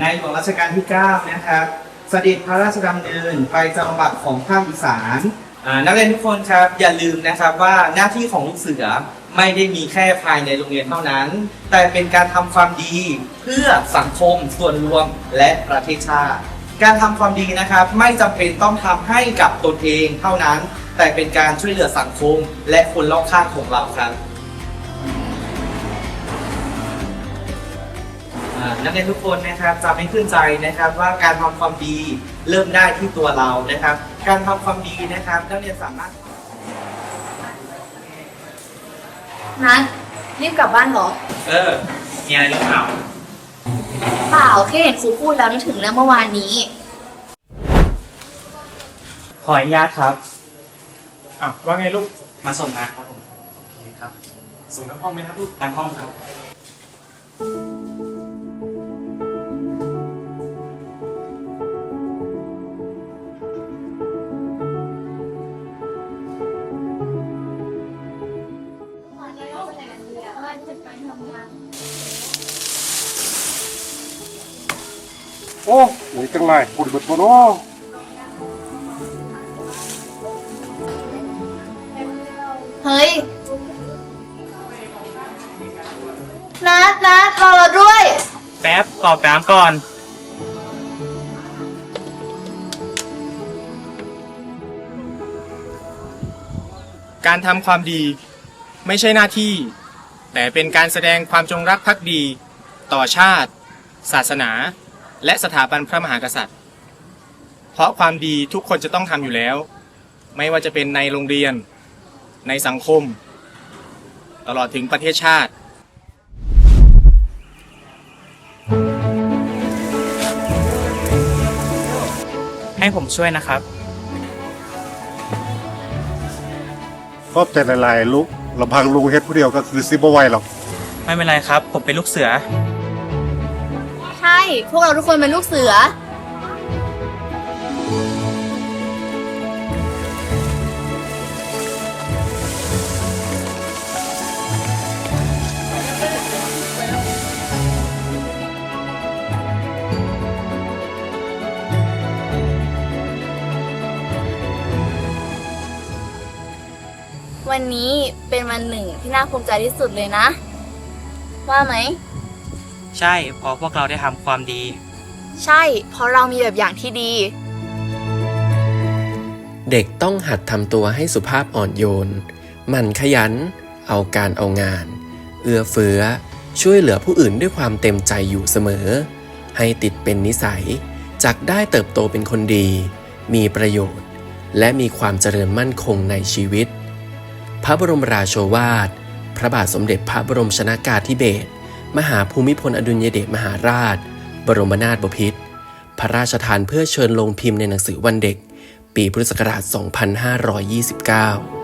ในของรัชกาลที่ 9 นะครับเสด็จพระราชดำเนินไปจังหวัดของภาคอีสานนักเรียนทุกคนครับอย่าลืมนะครับว่าหน้าที่ของลูกเสือไม่ได้มีแค่ภายในโรงเรียนเท่านั้น แต่เป็นการทำความดีเพื่อสังคมส่วนรวมและประเทศชาติ การทำความดีนะครับไม่จำเป็นต้องทำให้กับตนเองเท่านั้น แต่เป็นการช่วยเหลือสังคมและคนรอบข้างของเราครับ นักเรียนทุกคนนะครับจะไม่ขึ้นใจนะครับว่าการทำความดีเริ่มได้ที่ตัวเรานะครับ การทำความดีนะครับนักเรียนสามารถนัดรีบกลับบ้านเหรอ เออมีอะไรหรือเปล่าเปล่าแค่เห็นครูพูดแล้วนึกถึงเรื่องเมื่อวานนี้ ขออนุญาตครับอะว่าไงลูกมาส่งนะครับผมครับส่งทั้งห้องไหมครับลูกทางห้องครับ โอ้หวยจังไรบุญเบิดบ่เนาะเฮ้ยนัดนัดรอเราด้วย แป๊บตอบน้ำก่อน การทำความดี ไม่ใช่หน้าที่ แต่เป็นการแสดงความจงรักภักดี ต่อชาติ ศาสนา และสถาบันพระมหากษัตริย์ เพราะความดีทุกคนจะต้องทำอยู่แล้ว ไม่ว่าจะเป็นในโรงเรียน ในสังคม ตลอดถึงประเทศชาติ ให้ผมช่วยนะครับ ขอบใจหลายๆลูกลำพังลุงเฮ็ดผู้เดียวก็คือสิบ่ไหวหรอก ไม่เป็นไรครับ ผมเป็นลูกเสือ ใช่ พวกเราทุกคนเป็นลูกเสือ วันนี้เป็นวันหนึ่งที่น่าภูมิใจที่สุดเลยนะ ว่าไหม ใช่เพราะพวกเราได้ทำความดี ใช่ เพราะเรามีแบบอย่างที่ดี เด็กต้องหัดทำตัวให้สุภาพอ่อนโยนหมั่นขยัน เอาการเอางาน เอื้อเฟื้อ ช่วยเหลือผู้อื่นด้วยความเต็มใจอยู่เสมอ ให้ติดเป็นนิสัยจักได้เติบโตเป็นคนดี มีประโยชน์ และมีความเจริญมั่นคงในชีวิต พระบรมราโชวาท พระบาทสมเด็จพระบรมชนากาธิเบศร มหาภูมิพลอดุลยเดชมหาราช บรมนาถบพิตรพระราชทานเพื่อเชิญลงพิมพ์ในหนังสือวันเด็ก ปีพุทธศักราช 2529